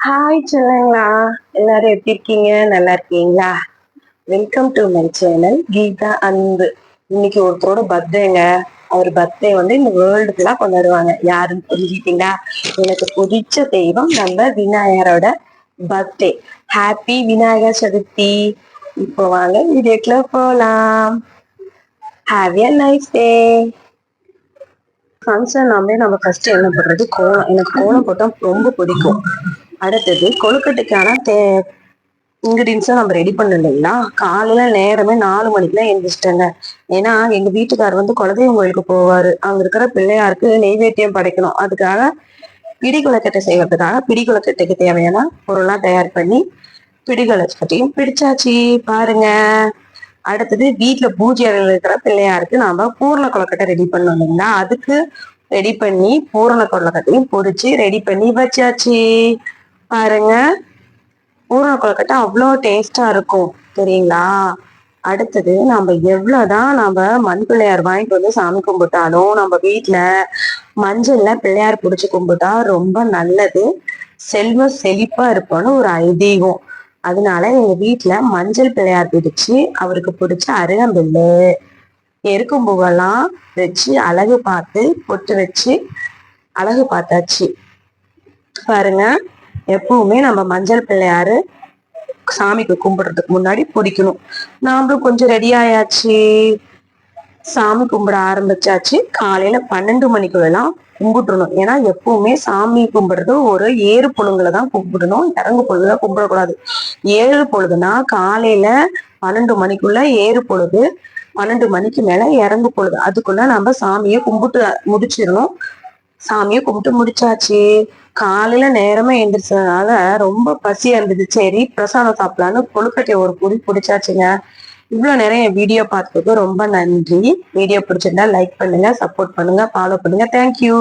Hi சொல்லுங்களா. எல்லாரும் எப்படி இருக்கீங்க? நல்லா இருக்கீங்களா? Welcome to my channel Geetha Anbu. இன்னைக்கு ஒருத்தரோட பர்த்டேங்க. அவர் பர்த்டே வந்து இந்த வேர்ல்டு ஃபுல்லா கொண்டாடுவாங்க. யாருன்னு புரிஞ்சுக்கிட்டீங்களா? எனக்கு பிடிச்ச தெய்வம் நம்ம விநாயகரோட பர்த்டே. ஹாப்பி விநாயகர் சதுர்த்தி. இப்போ வாங்க வீடியோக்குள்ள போலாம். Have a nice day function நாமே நம்ம ஃபர்ஸ்ட் என்ன பண்றது? கோலம் எனக்கு கோலம் போட்டா ரொம்ப பிடிக்கும். அடுத்தது கொழுக்கட்டைக்கான தே இன்கிரீடியன்ஸும் நம்ம ரெடி பண்ணோம் இல்லைங்களா? காலையில நேரமே நாலு மணிக்கெல்லாம் எழுந்திரிச்சிட்டேங்க. ஏன்னா எங்க வீட்டுக்கார் வந்து குலதெய்வம் கோயிலுக்கு போவாரு. அங்க இருக்கிற பிள்ளையாருக்கு நெய்வேத்தியம் படைக்கணும். அதுக்காக பிடி கொழுக்கட்டை செய்வதற்காக பிடி கொழுக்கட்டைக்கு தேவையான பொருள்லாம் தயார் பண்ணி பிடி கொழுக்கட்டையும் பிடிச்சாச்சு. பாருங்க. அடுத்தது வீட்டுல பூஜை அறையில் இருக்கிற பிள்ளையாருக்கு நாம பூர்ண கொழுக்கட்டை ரெடி பண்ணோம் இல்லைங்களா? அதுக்கு ரெடி பண்ணி பூரண கொழுக்கட்டையும் பொரிச்சு ரெடி பண்ணி வச்சாச்சு. பாருங்க. பூரண கொழுக்கட்டை அவ்வளோ டேஸ்டாக இருக்கும் சரிங்களா அடுத்தது நம்ம எவ்வளோதான் நம்ம மண் பிள்ளையார் வாங்கிட்டு வந்து சாமி கும்பிட்டாலும் நம்ம வீட்டில் மஞ்சள்ல பிள்ளையார் பிடிச்சி கும்பிட்டா ரொம்ப நல்லது. செல்வ செழிப்பாக இருப்போம்னு ஒரு ஐதீகம். அதனால எங்கள் வீட்டில் மஞ்சள் பிள்ளையார் பிடிச்சு அவருக்கு பிடிச்ச அருகம்பில்லு எருக்கும் பூவெல்லாம் வச்சு அழகு பார்த்து பொட்டு வச்சு அழகு பார்த்தாச்சு. பாருங்க. எப்பவுமே நம்ம மஞ்சள் பிள்ளையாரு சாமிக்கு கும்பிடுறதுக்கு முன்னாடி பிடிக்கணும் நாமளும் கொஞ்சம் ரெடி ஆயாச்சு. சாமி கும்பிட ஆரம்பிச்சாச்சு. காலையில பன்னெண்டு மணிக்குள்ளலாம் கும்பிட்டுறணும். ஏன்னா எப்பவுமே சாமி கும்பிடுறது ஒரு ஏறு பொழுங்குல தான் கும்பிடணும். இறங்கு பொழுதுல கும்பிடக்கூடாது. ஏழு பொழுதுனா காலையில பன்னெண்டு மணிக்குள்ள ஏறு பொழுது பன்னெண்டு மணிக்கு மேல இறங்கு பொழுது அதுக்குள்ள நம்ம சாமியை கும்பிட்டு முடிச்சிடணும். சாமியை கும்பிட்டு முடிச்சாச்சு. காலையில நேரமா எழுந்திரிச்சதுனால ரொம்ப பசியா இருந்தது. சரி பிரசாதம் சாப்பிடலான்னு கொழுக்கட்டையை ஒரு பொடி பிடிச்சாச்சுங்க. இவ்வளவு நேரம் என் வீடியோ பார்த்ததுக்கு ரொம்ப நன்றி. வீடியோ பிடிச்சிருந்தா லைக் பண்ணுங்க சப்போர்ட் பண்ணுங்க ஃபாலோ பண்ணுங்க. தேங்க்யூ